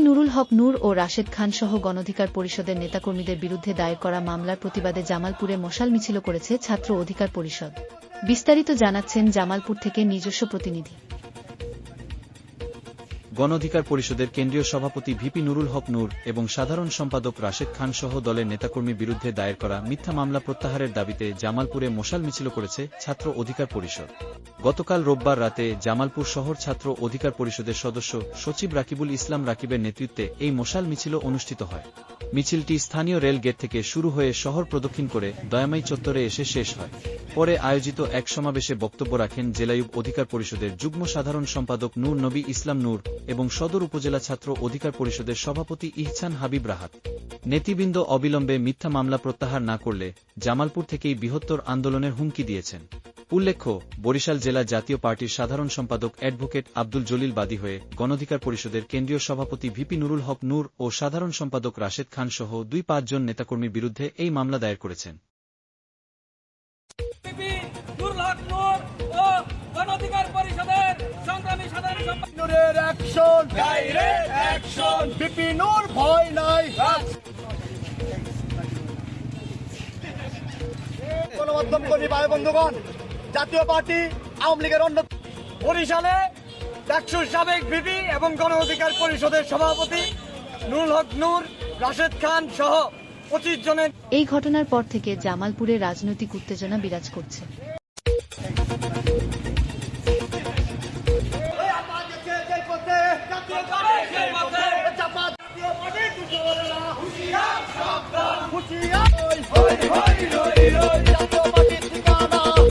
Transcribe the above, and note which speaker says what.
Speaker 1: নুরুল হক নূর ও রাশেদ খান সহ গণধিকার পরিষদের নেতাকর্মীদের বিরুদ্ধে দায়ের করা মামলার প্রতিবাদে জামালপুরে মশাল মিছিল করেছে ছাত্র অধিকার পরিষদ। বিস্তারিত জানাচ্ছেন জামালপুর থেকে নিজস্ব প্রতিনিধি।
Speaker 2: গণঅধিকার পরিষদের কেন্দ্রীয় সভাপতি ভিপি নুরুল হক নূর এবং সাধারণ সম্পাদক রাশেদ খান সহ দলের নেতাকর্মী বিরুদ্ধে দায়ের করা মিথ্যা মামলা প্রত্যাহারের দাবিতে জামালপুরে মশাল মিছিল করেছে ছাত্র অধিকার পরিষদ। গতকাল রোববার রাতে জামালপুর শহর ছাত্র অধিকার পরিষদের সদস্য সচিব রাকিবুল ইসলাম রাকিবের নেতৃত্বে এই মশাল মিছিল অনুষ্ঠিত হয়। মিছিলটি স্থানীয় রেল গেট থেকে শুরু হয়ে শহর প্রদক্ষিণ করে দয়ামাই চত্বরে এসে শেষ হয়। পরে আয়োজিত এক সমাবেশে বক্তব্য রাখেন জেলায়ুব অধিকার পরিষদের যুগ্ম সাধারণ সম্পাদক নূর নবী ইসলাম নূর এবং সদর উপজেলা ছাত্র অধিকার পরিষদের সভাপতি ইহসান হাবিব রাহাত। নেতৃবৃন্দ অবিলম্বে মিথ্যা মামলা প্রত্যাহার না করলে জামালপুর থেকেই বৃহত্তর আন্দোলনের হুমকি দিয়েছেন। উল্লেখ্য, বরিশাল জেলা জাতীয় পার্টির সাধারণ সম্পাদক অ্যাডভোকেট আব্দুল জলিল বাদী হয়ে গণঅধিকার পরিষদের কেন্দ্রীয় সভাপতি ভিপি নুরুল হক নূর ও সাধারণ সম্পাদক রাশেদ খান সহ দুই পাঁচজন নেতাকর্মীর বিরুদ্ধে এই মামলা দায়ের করেছেন।
Speaker 3: নুরুল ও গণঅধিকার পরিষদের সংগ্রামী সাধারণ সম্পাদক।
Speaker 4: নূরের অ্যাকশন
Speaker 3: ডাইরেক্ট অ্যাকশন
Speaker 4: বিপিনুর ভয় নাই। গণমাধ্যম কর্মী ভাই বন্ধুগণ জাতীয় পার্টি আওয়ামী লীগের অন্য
Speaker 3: বরিশালে ডাকসুর সাবেক বিপি এবং গণ অধিকার পরিষদের সভাপতি নুরুল হক নূর রাশেদ খান সহ পঁচিশ জনের
Speaker 1: এই ঘটনার পর থেকে জামালপুরে রাজনৈতিক উত্তেজনা বিরাজ করছে।
Speaker 4: হুঁশিয়ার।